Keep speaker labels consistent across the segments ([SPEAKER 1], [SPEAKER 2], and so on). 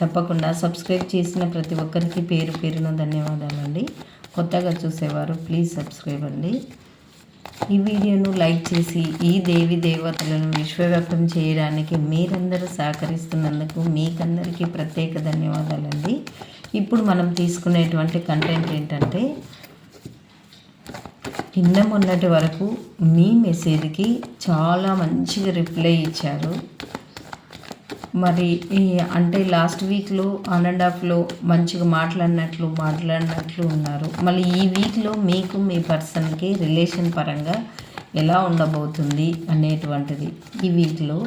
[SPEAKER 1] తప్పకుండా సబ్స్క్రైబ్ చేసిన ప్రతి ఒక్కరికి పేరు పేరున ధన్యవాదాలండి. కొత్తగా చూసేవారు ప్లీజ్ సబ్స్క్రైబ్ అండి. ఈ వీడియోను లైక్ చేసి ఈ దేవి దేవతలను విశ్వవ్యాప్తం చేయడానికి మీరందరూ సహకరిస్తున్నందుకు మీకందరికీ ప్రత్యేక ధన్యవాదాలండి. ఇప్పుడు మనం తీసుకునేటువంటి కంటెంట్ ఏంటంటే నిన్న మొన్నటి వరకు మీ మెసేజ్కి చాలా మంచిగా రిప్లై ఇచ్చారు. మరి ఈ అంటే లాస్ట్ వీక్లో ఆన్ అండ్ ఆఫ్లో మంచిగా మాట్లాడినట్లు మాట్లాడినట్లు ఉన్నారు. మళ్ళీ ఈ వీక్లో మీకు మీ పర్సన్కి రిలేషన్ పరంగా ఎలా ఉండబోతుంది అనేటువంటిది ఈ వీక్లో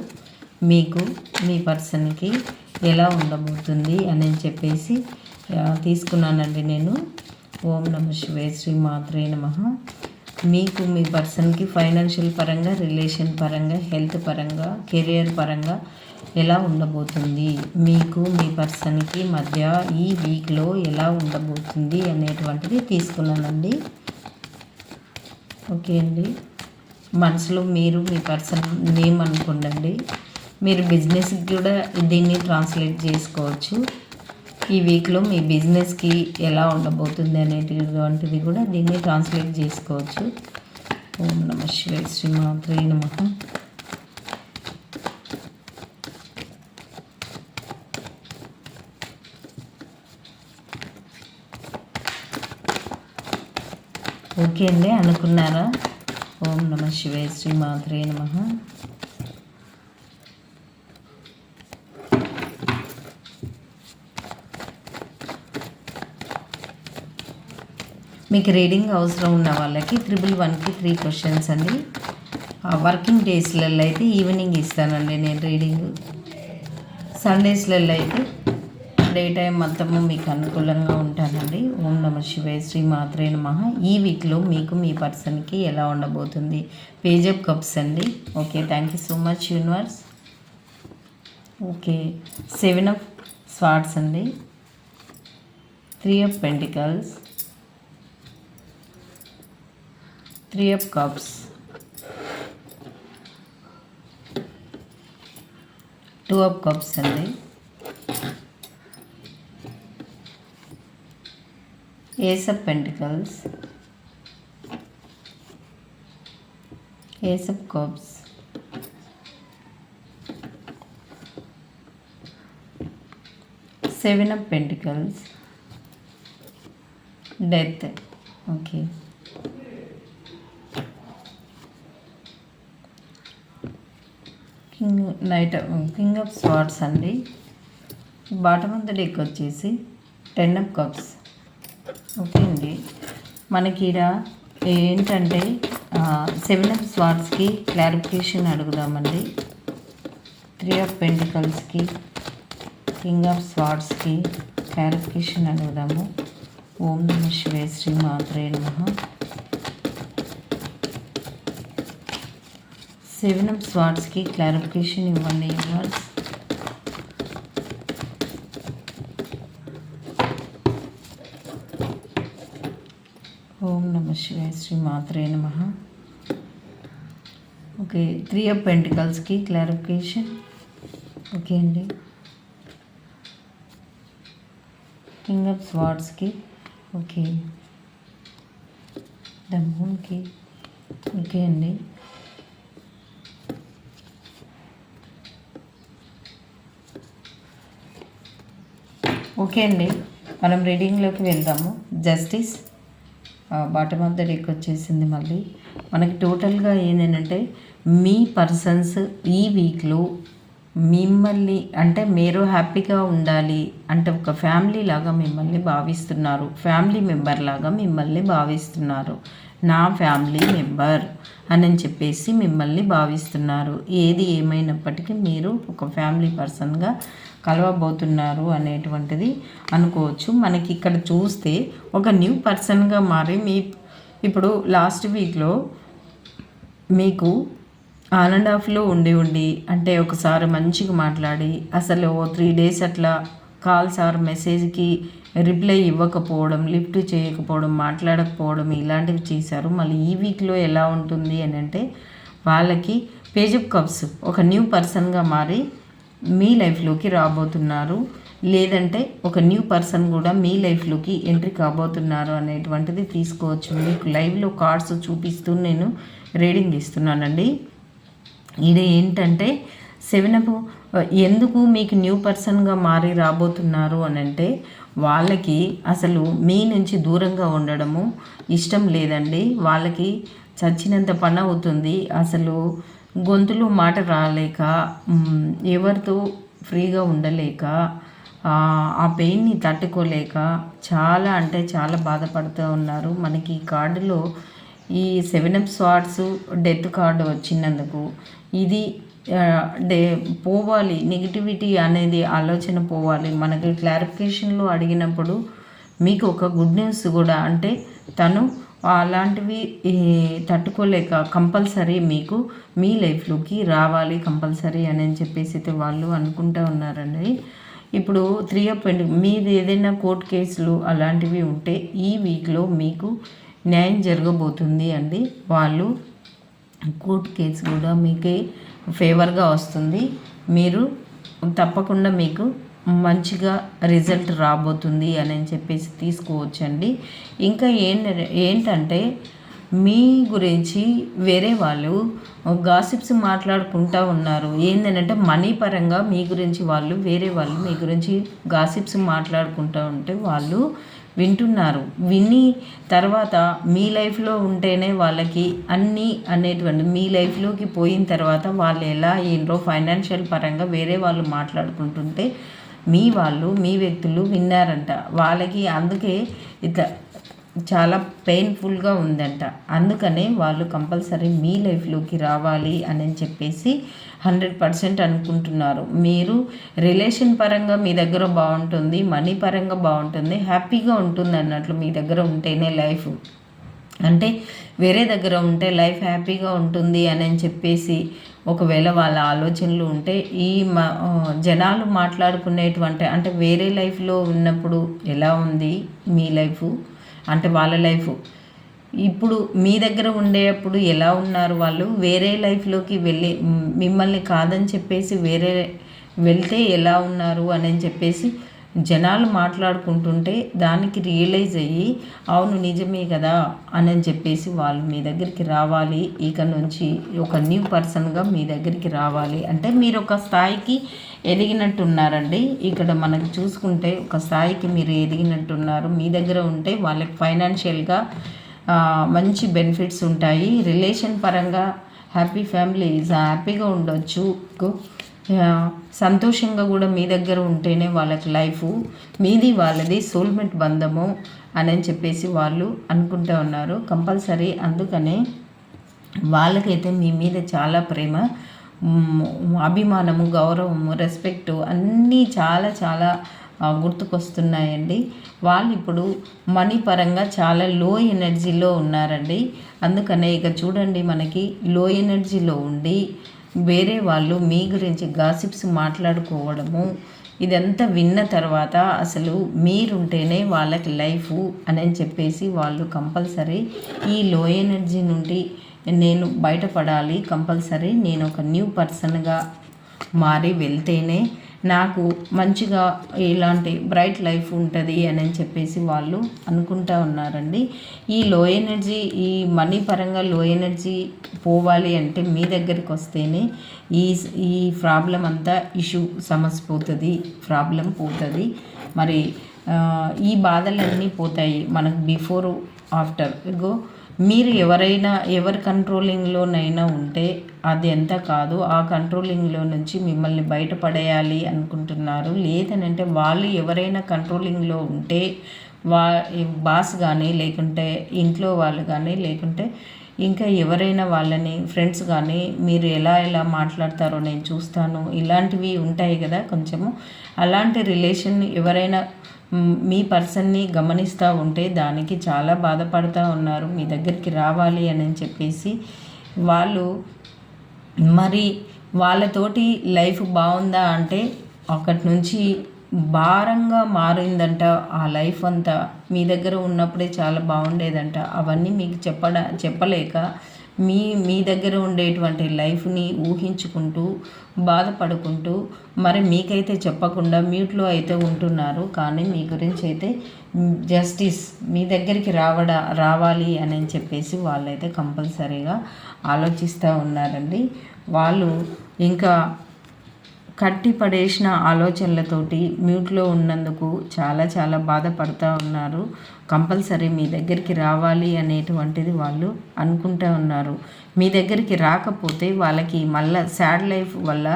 [SPEAKER 1] మీకు మీ పర్సన్కి ఎలా ఉండబోతుంది అని చెప్పేసి తీసుకున్నానండి నేను. ఓం నమ శివే శ్రీ మాత్రే నమ. మీకు మీ పర్సన్కి ఫైనాన్షియల్ పరంగా రిలేషన్ పరంగా హెల్త్ పరంగా కెరియర్ పరంగా ఎలా ఉండబోతుంది? మీకు మీ పర్సన్కి మధ్య ఈ వీక్లో ఎలా ఉండబోతుంది అనేటువంటిది తీసుకున్నానండి. ఓకే అండి. మనసులో మీరు మీ పర్సన్ నేమ్ అనుకోండి మీరు బిజినెస్కి కూడా దీన్ని ట్రాన్స్లేట్ చేసుకోవచ్చు. ఈ వీక్లో మీ బిజినెస్కి ఎలా ఉండబోతుంది అనేటువంటిది కూడా దీన్ని ట్రాన్స్లేట్ చేసుకోవచ్చు. ఓం నమ శివ శ్రీమాత్రే నమ. ఓకే అండి అనుకున్నారా? ఓం నమ శివే శ్రీమాత్రే నమ. మీకు రీడింగ్ అవసరం ఉన్న వాళ్ళకి త్రిబుల్ వన్కి త్రీ క్వశ్చన్స్ అండి. వర్కింగ్ డేస్లలో అయితే ఈవినింగ్ ఇస్తానండి నేను రీడింగ్. సండేస్లలో అయితే డే టైం మొత్తము మీకు అనుకూలంగా ఉంటుంది. అండి ఓం నమ శివాయ శ్రీ మాత్రే నమ. ఈ వీక్లో మీకు మీ పర్సన్కి ఎలా ఉండబోతుంది? పేజ్ ఆఫ్ కప్స్ అండి. Okay thank you so much universe. Okay seven of swords అండి. Three of pentacles. Three of cups. Two of cups అండి. Ace of pentacles ace of cups seven of pentacles death okay king knight king of swords అండి. Bottom of the deck వచ్చేసి ten of cups okay అండి. మనకి ఇక్కడ ఏంటంటే seven of స్వార్ట్స్కి clarification అడుగుదామండి. Three of పెంటికల్స్కి కింగ్ ఆఫ్ స్వార్ట్స్కి క్లారిఫికేషన్ అడుగుదాము. ఓం నమ శివే శ్రీ మాత్రే నమ. సెవెన్ ఆఫ్ స్వార్ట్స్కి క్లారిఫికేషన్ ఇవ్వండి యూనివర్స్ ఓం నమ శివాయ శ్రీ మాత్రే నమ. ఓకే త్రీ ఆఫ్ పెంటికల్స్కి క్లారిఫికేషన్ ఓకే అండి. కింగ్ ఆఫ్ స్వార్డ్స్కి ఓకే. ద ఓకే అండి. ఓకే అండి మనం రీడింగ్లోకి వెళ్దాము. Justice bottom of the deck వచ్చేసింది మళ్ళీ. మనకి టోటల్గా ఏంటంటే మీ పర్సన్స్ ఈ వీక్లో మిమ్మల్ని అంటే మీరు హ్యాపీగా ఉండాలి అంటే ఒక ఫ్యామిలీ లాగా మిమ్మల్ని భావిస్తున్నారు. ఫ్యామిలీ మెంబర్ లాగా మిమ్మల్ని భావిస్తున్నారు. నా ఫ్యామిలీ మెంబర్ అని చెప్పేసి మిమ్మల్ని భావిస్తున్నారు. ఏది ఏమైనప్పటికీ మీరు ఒక ఫ్యామిలీ పర్సన్గా కలవబోతున్నారు అనేటువంటిది అనుకోవచ్చు. మనకి ఇక్కడ చూస్తే ఒక న్యూ పర్సన్గా మారి మీ ఇప్పుడు లాస్ట్ వీక్లో మీకు ఆన్ అండ్ ఆఫ్లో ఉండి ఉండి అంటే ఒకసారి మంచిగా మాట్లాడి అసలు ఓ త్రీ డేస్ అట్లా కాల్స్ ఆర్ మెసేజ్కి రిప్లై ఇవ్వకపోవడం లిఫ్ట్ చేయకపోవడం మాట్లాడకపోవడం ఇలాంటివి చేశారు. మళ్ళీ ఈ వీక్లో ఎలా ఉంటుంది అని అంటే వాళ్ళకి పేజ్ ఆఫ్ కప్స్ ఒక న్యూ పర్సన్గా మారి మీ లైఫ్లోకి రాబోతున్నారు. లేదంటే ఒక న్యూ పర్సన్ కూడా మీ లైఫ్లోకి ఎంట్రీ కాబోతున్నారు అనేటువంటిది తీసుకోవచ్చు. మీకు లైవ్లో కార్డ్స్ చూపిస్తూ నేను రీడింగ్ ఇస్తున్నానండి. ఇది ఏంటంటే సెవెన్ అప్ ఎందుకు మీకు న్యూ పర్సన్గా మారి రాబోతున్నారు అని అంటే వాళ్ళకి అసలు మీ నుంచి దూరంగా ఉండడము ఇష్టం లేదండి. వాళ్ళకి చచ్చినంత పని అవుతుంది. అసలు గొంతులో మాట రాలేక ఎవరితో ఫ్రీగా ఉండలేక ఆ పెయిన్ని తట్టుకోలేక చాలా అంటే చాలా బాధపడుతూ ఉన్నారు. మనకి ఈ కార్డులో ఈ seven of swords death card వచ్చినందుకు ఇది డే పోవాలి నెగిటివిటీ అనేది ఆలోచన పోవాలి. మనకి క్లారిఫికేషన్లో అడిగినప్పుడు మీకు ఒక గుడ్ న్యూస్ కూడా అంటే తను అలాంటివి తట్టుకోలేక కంపల్సరీ మీకు మీ లైఫ్లోకి రావాలి కంపల్సరీ అని చెప్పేసి అయితే వాళ్ళు అనుకుంటూ ఉన్నారండి. ఇప్పుడు త్రీ ఆఫ్ పెండ్ మీది ఏదైనా కోర్టు కేసులు అలాంటివి ఉంటే ఈ వీక్లో మీకు న్యాయం జరగబోతుంది అండి. వాళ్ళు కోర్టు కేసు కూడా మీకే ఫేవర్గా వస్తుంది. మీరు తప్పకుండా మీకు మంచిగా రిజల్ట్ రాబోతుంది అని చెప్పేసి తీసుకోవచ్చండి. ఇంకా ఏంట ఏంటంటే మీ గురించి వేరే వాళ్ళు గాసిప్స్ మాట్లాడుకుంటూ ఉన్నారు. ఏంటంటే మనీ పరంగా మీ గురించి వాళ్ళు వేరే వాళ్ళు మీ గురించి గాసిప్స్ మాట్లాడుకుంటూ ఉంటే వాళ్ళు వింటున్నారు. విని తర్వాత మీ లైఫ్లో ఉంటేనే వాళ్ళకి అన్నీ అనేటువంటి మీ లైఫ్లోకి పోయిన తర్వాత వాళ్ళు ఎలా ఏంటో ఫైనాన్షియల్ పరంగా వేరే వాళ్ళు మాట్లాడుకుంటుంటే మీ వాళ్ళు మీ వ్యక్తులు విన్నారంట. వాళ్ళకి అందుకే ఇట్లా చాలా పెయిన్ఫుల్గా ఉందంట. అందుకనే వాళ్ళు కంపల్సరీ మీ లైఫ్లోకి రావాలి అని చెప్పేసి హండ్రెడ్ పర్సెంట్ అనుకుంటున్నారు. మీరు రిలేషన్ పరంగా మీ దగ్గర బాగుంటుంది మనీ పరంగా బాగుంటుంది హ్యాపీగా ఉంటుంది అన్నట్లు మీ దగ్గర ఉంటేనే లైఫ్. అంటే వేరే దగ్గర ఉంటే లైఫ్ హ్యాపీగా ఉంటుంది అని చెప్పేసి ఒకవేళ వాళ్ళ ఆలోచనలు ఉంటే ఈ మా జనాలు మాట్లాడుకునేటువంటి అంటే వేరే లైఫ్లో ఉన్నప్పుడు ఎలా ఉంది మీ లైఫ్? అంటే వాళ్ళ లైఫ్. ఇప్పుడు మీ దగ్గర ఉండేటప్పుడు ఎలా ఉన్నారు వాళ్ళు? వేరే లైఫ్లోకి వెళ్ళి మిమ్మల్ని కాదని చెప్పేసి వేరే వెళ్తే ఎలా ఉన్నారు అని చెప్పేసి జనాలు మాట్లాడుకుంటుంటే దానికి రియలైజ్ అయ్యి అవును నిజమే కదా అని చెప్పేసి వాళ్ళు మీ దగ్గరికి రావాలి. ఇక నుంచి ఒక న్యూ పర్సన్గా మీ దగ్గరికి రావాలి. అంటే మీరు ఒక స్థాయికి ఎదిగినట్టున్నారండి. ఇక్కడ మనకు చూసుకుంటే ఒక స్థాయికి మీరు ఎదిగినట్టున్నారు. మీ దగ్గర ఉంటే వాళ్ళకి ఫైనాన్షియల్గా మంచి బెనిఫిట్స్ ఉంటాయి. రిలేషన్ పరంగా హ్యాపీ ఫ్యామిలీ హ్యాపీగా ఉండొచ్చు. సంతోషంగా కూడా మీ దగ్గర ఉంటేనే వాళ్ళకి లైఫ్ మీది వాళ్ళది సోల్మెంట్ బంధము అని చెప్పేసి వాళ్ళు అనుకుంటూ ఉన్నారు. కంపల్సరీ అందుకనే వాళ్ళకైతే మీ మీద చాలా ప్రేమ అభిమానము గౌరవము రెస్పెక్టు అన్నీ చాలా చాలా గుర్తుకొస్తున్నాయండి. వాళ్ళు ఇప్పుడు మనీ పరంగా చాలా లో ఎనర్జీలో ఉన్నారండి. అందుకనే ఇక చూడండి మనకి లో ఎనర్జీలో ఉండి వేరే వాళ్ళు మీ గురించి గాసిప్స్ మాట్లాడుకోవడము ఇదంతా విన్న తర్వాత అసలు మీరుంటేనే వాళ్ళకి లైఫ్ అని చెప్పేసి వాళ్ళు కంపల్సరీ ఈ లో ఎనర్జీ నుండి నేను బయటపడాలి. కంపల్సరీ నేను ఒక న్యూ పర్సన్గా మారి వెళ్తేనే నాకు మంచిగా ఇలాంటి బ్రైట్ లైఫ్ ఉంటుంది అని చెప్పేసి వాళ్ళు అనుకుంటా ఉన్నారండి. ఈ లో ఎనర్జీ ఈ మనీ పరంగా లో ఎనర్జీ పోవాలి అంటే మీ దగ్గరికి వస్తేనే ఈ ఈ ప్రాబ్లం అంతా ఇష్యూ సమస్య పోతుంది ప్రాబ్లం పోతుంది. మరి ఈ బాధలన్నీ పోతాయి మనకు బిఫోర్ ఆఫ్టర్ ఇగో మీరు ఎవరైనా ఎవరి కంట్రోలింగ్లోనైనా ఉంటే అది ఎంత కాదు ఆ కంట్రోలింగ్లో నుంచి మిమ్మల్ని బయటపడేయాలి అనుకుంటున్నారు. లేదనంటే వాళ్ళు ఎవరైనా కంట్రోలింగ్లో ఉంటే వా బాస్ కానీ లేకుంటే ఇంట్లో వాళ్ళు కానీ లేకుంటే ఇంకా ఎవరైనా వాళ్ళని ఫ్రెండ్స్ కానీ మీరు ఎలా ఎలా మాట్లాడతారో నేను చూస్తాను. ఇలాంటివి ఉంటాయి కదా కొంచెము. అలాంటి రిలేషన్ ఎవరైనా మీ పర్సన్ని గమనిస్తూ ఉంటే దానికి చాలా బాధపడుతూ ఉన్నారు. మీ దగ్గరికి రావాలి అని చెప్పేసి వాళ్ళు మరి వాళ్ళతోటి లైఫ్ బాగుందా అంటే అక్కడి నుంచి భారంగా మారిందంట. ఆ లైఫ్ అంతా మీ దగ్గర ఉన్నప్పుడే చాలా బాగుండేదంట. అవన్నీ మీకు చెప్పడ చెప్పలేక మీ మీ దగ్గర ఉండేటువంటి లైఫ్ని ఊహించుకుంటూ బాధపడుకుంటూ మరి మీకైతే చెప్పకుండా మ్యూట్లో అయితే ఉంటున్నారు. కానీ మీ గురించి అయితే జస్టిస్ మీ దగ్గరికి రావడ రావాలి అని చెప్పేసి వాళ్ళైతే కంపల్సరీగా ఆలోచిస్తూ ఉన్నారండి. వాళ్ళు ఇంకా కట్టి పడేసిన ఆలోచనలతోటి మ్యూట్లో ఉన్నందుకు చాలా చాలా బాధపడుతూ ఉన్నారు. కంపల్సరీ మీ దగ్గరికి రావాలి అనేటువంటిది వాళ్ళు అనుకుంటూ ఉన్నారు. మీ దగ్గరికి రాకపోతే వాళ్ళకి మళ్ళీ సాడ్ లైఫ్ వల్ల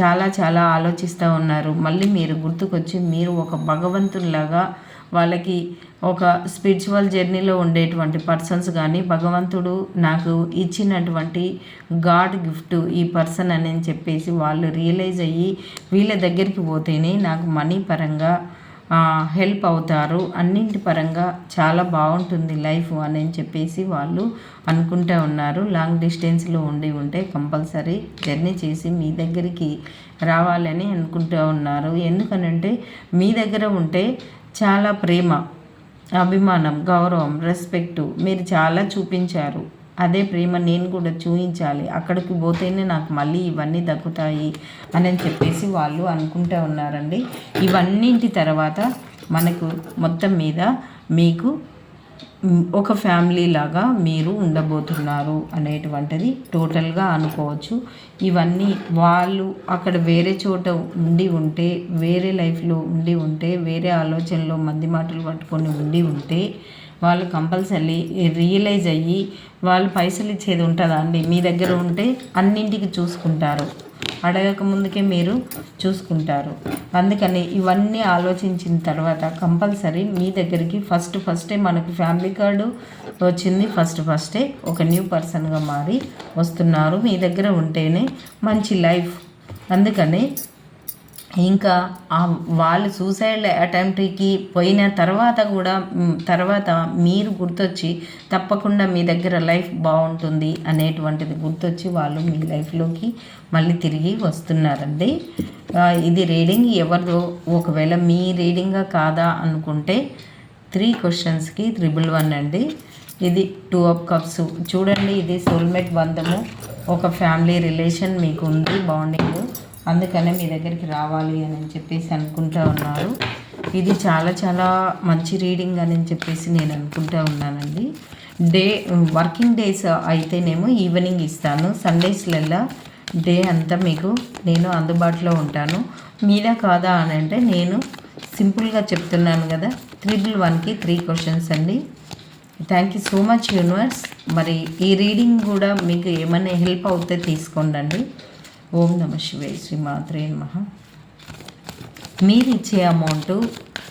[SPEAKER 1] చాలా చాలా ఆలోచిస్తూ ఉన్నారు. మళ్ళీ మీరు గుర్తుకొచ్చి మీరు ఒక భగవంతునిలాగా వాళ్ళకి ఒక స్పిరిచువల్ జర్నీలో ఉండేటువంటి పర్సన్స్ కానీ భగవంతుడు నాకు ఇచ్చినటువంటి గాడ్ గిఫ్ట్ ఈ పర్సన్ అని చెప్పేసి వాళ్ళు రియలైజ్ అయ్యి వీళ్ళ దగ్గరికి పోతేనే నాకు మనీ పరంగా హెల్ప్ అవుతారు. అన్నింటి పరంగా చాలా బాగుంటుంది లైఫ్ అని చెప్పేసి వాళ్ళు అనుకుంటూ ఉన్నారు. లాంగ్ డిస్టెన్స్లో ఉండి ఉంటే కంపల్సరీ జర్నీ చేసి మీ దగ్గరికి రావాలని అనుకుంటూ ఉన్నారు. ఎందుకనంటే మీ దగ్గర ఉంటే చాలా ప్రేమ. అభిమానం గౌరవం రెస్పెక్టు మీరు చాలా చూపించారు. అదే ప్రేమ నేను కూడా చూపించాలి అక్కడికి పోతేనే నాకు మళ్ళీ ఇవన్నీ దక్కుతాయి అని చెప్పేసి వాళ్ళు అనుకుంటూ ఉన్నారండి. ఇవన్నింటి తర్వాత మనకు మొత్తం మీద మీకు ఒక ఫ్యామిలీ లాగా మీరు ఉండబోతున్నారు అనేటువంటిది టోటల్గా అనుకోవచ్చు. ఇవన్నీ వాళ్ళు అక్కడ వేరే చోట ఉండి ఉంటే వేరే లైఫ్లో ఉండి ఉంటే వేరే ఆలోచనలో మంది మాటలు పట్టుకొని ఉండి ఉంటే వాళ్ళు కంపల్సరీ రియలైజ్ అయ్యి వాళ్ళు పైసలు ఇచ్చేది ఉంటుందా అండి? మీ దగ్గర ఉంటే అన్నింటికి చూసుకుంటారు. అడగక ముందుకే మీరు చూసుకుంటారు. అందుకని ఇవన్నీ ఆలోచించిన తర్వాత కంపల్సరీ మీ దగ్గరికి ఫస్ట్ ఫస్టే మనకి ఫ్యామిలీ కార్డు వచ్చింది. ఫస్ట్ ఫస్టే ఒక న్యూ పర్సన్గా మారి వస్తున్నారు. మీ దగ్గర ఉంటేనే మంచి లైఫ్. అందుకని ఇంకా వాళ్ళు సూసైడ్ అటెంప్ట్కి పోయిన తర్వాత కూడా తర్వాత మీరు గుర్తొచ్చి తప్పకుండా మీ దగ్గర లైఫ్ బాగుంటుంది అనేటువంటిది గుర్తొచ్చి వాళ్ళు మీ లైఫ్లోకి మళ్ళీ తిరిగి వస్తున్నారండి. ఇది రీడింగ్ ఎవరిదో ఒకవేళ మీ రీడింగా కాదా అనుకుంటే త్రీ క్వశ్చన్స్కి త్రిబుల్ వన్ అండి. ఇది టూ ఆఫ్ కప్స్ చూడండి ఇది సోల్మేట్ బంధము. ఒక ఫ్యామిలీ రిలేషన్ మీకు ఉంది బాండింగ్ అందుకనే మీ దగ్గరికి రావాలి అని చెప్పేసి అనుకుంటా ఉన్నారు. ఇది చాలా చాలా మంచి రీడింగ్ అని చెప్పేసి నేను అనుకుంటా ఉన్నానండి. డే వర్కింగ్ డేస్ అయితేనేమో ఈవినింగ్ ఇస్తాను. సండేస్లల్లా డే అంతా మీకు నేను అందుబాటులో ఉంటాను. మీద కాదా అని అంటే నేను సింపుల్గా చెప్తున్నాను కదా. త్రిబుల్ వన్కి త్రీ క్వశ్చన్స్ అండి. Thank you so much universe మరి ఈ రీడింగ్ కూడా మీకు ఏమైనా హెల్ప్ అవుతే తీసుకోండి ఓం నమ శివే శ్రీ మాత్రే నమ. మీరు ఇచ్చే అమౌంట్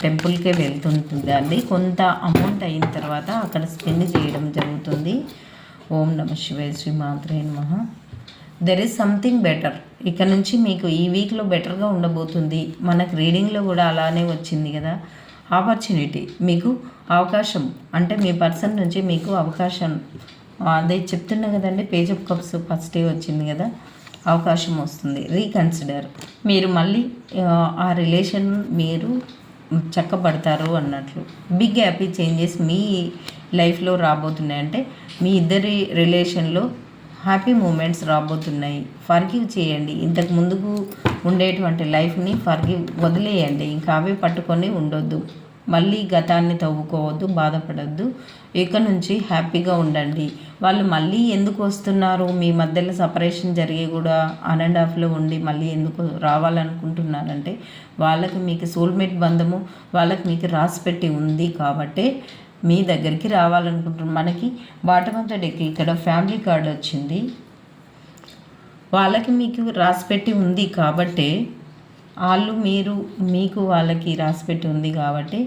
[SPEAKER 1] టెంపుల్కే వెళ్తుంటుంది అండి కొంత అమౌంట్ అయిన తర్వాత అక్కడ స్పెండ్ చేయడం జరుగుతుంది. ఓం నమ శివాయ శ్రీ మాత్రే నమ. దెర్ ఈజ్ సంథింగ్ బెటర్ ఇక్కడ నుంచి మీకు ఈ వీక్లో బెటర్గా ఉండబోతుంది. మనకు రీడింగ్లో కూడా అలానే వచ్చింది కదా. ఆపర్చునిటీ మీకు అవకాశం. అంటే మీ పర్సన్ నుంచి మీకు అవకాశం. అదే చెప్తున్నా కదండి page of cups first day వచ్చింది కదా. అవకాశం వస్తుంది. రీకన్సిడర్. మీరు మళ్ళీ ఆ రిలేషన్ మీరు చక్కబడతారు అన్నట్లు. బిగ్ హ్యాపీ చేంజెస్ మీ లైఫ్లో రాబోతున్నాయి అంటే మీ ఇద్దరి రిలేషన్లో హ్యాపీ మూమెంట్స్ రాబోతున్నాయి. ఫర్గివ్ చేయండి. ఇంతకు ముందుకు ఉండేటువంటి లైఫ్ని ఫర్గివ్ వదిలేయండి. ఇంకా అవే పట్టుకొని ఉండొద్దు. మళ్ళీ గతాన్ని తవ్వుకోవద్దు బాధపడద్దు. ఇక నుంచి హ్యాపీగా ఉండండి. వాళ్ళు మళ్ళీ ఎందుకు వస్తున్నారు? మీ మధ్యలో సపరేషన్ జరిగి కూడా అన్ అండ్ ఆఫ్లో ఉండి మళ్ళీ ఎందుకు రావాలనుకుంటున్నారంటే వాళ్ళకి మీకు సోల్మేట్ బంధము వాళ్ళకి మీకు రాసి పెట్టి ఉంది కాబట్టే మీ దగ్గరికి రావాలనుకుంటున్నారు. మనకి బాటమ్ ఆఫ్ ద డెక్ ఇక్కడ ఫ్యామిలీ కార్డ్ వచ్చింది. వాళ్ళకి మీకు రాసిపెట్టి ఉంది కాబట్టే వాళ్ళు మీరు మీకు వాళ్ళకి రాసిపెట్టి ఉంది కాబట్టి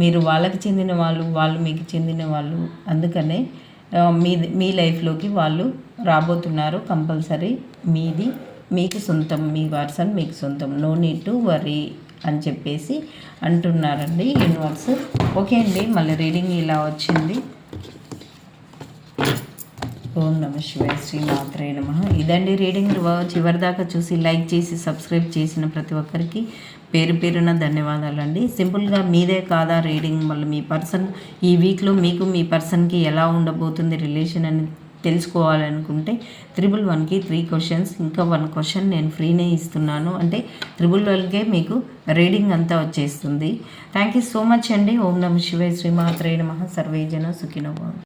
[SPEAKER 1] మీరు వాళ్ళకి చెందిన వాళ్ళు వాళ్ళు మీకు చెందిన వాళ్ళు. అందుకనే మీ మీ లైఫ్లోకి వాళ్ళు రాబోతున్నారు కంపల్సరీ. మీది మీకు సొంతం మీ వారసన్ మీకు సొంతం. నో నీడ్ టు వరీ అని చెప్పేసి అంటున్నారండి యూనివర్స్ ఓకే అండి మళ్ళీ రీడింగ్ ఇలా వచ్చింది. ఓం నమ శివాయ శ్రీ మాత్రే నమ. ఇదండి రీడింగ్ చివరి దాకా చూసి లైక్ చేసి సబ్స్క్రైబ్ చేసిన ప్రతి ఒక్కరికి పేరు పేరున ధన్యవాదాలండి. సింపుల్గా మీదే కాదా రీడింగ్? మళ్ళీ మీ పర్సన్ ఈ వీక్లో మీకు మీ పర్సన్కి ఎలా ఉండబోతుంది రిలేషన్ అని తెలుసుకోవాలనుకుంటే త్రిబుల్ వన్కి త్రీ క్వశ్చన్స్ ఇంకా వన్ క్వశ్చన్ నేను ఫ్రీనే ఇస్తున్నాను. అంటే త్రిబుల్ వన్కే మీకు రీడింగ్ అంతా వచ్చేస్తుంది. థ్యాంక్ యూ సో మచ్ అండి. ఓం నమ శివాయ శ్రీ మాత్రే నమ సర్వేజన సుఖినో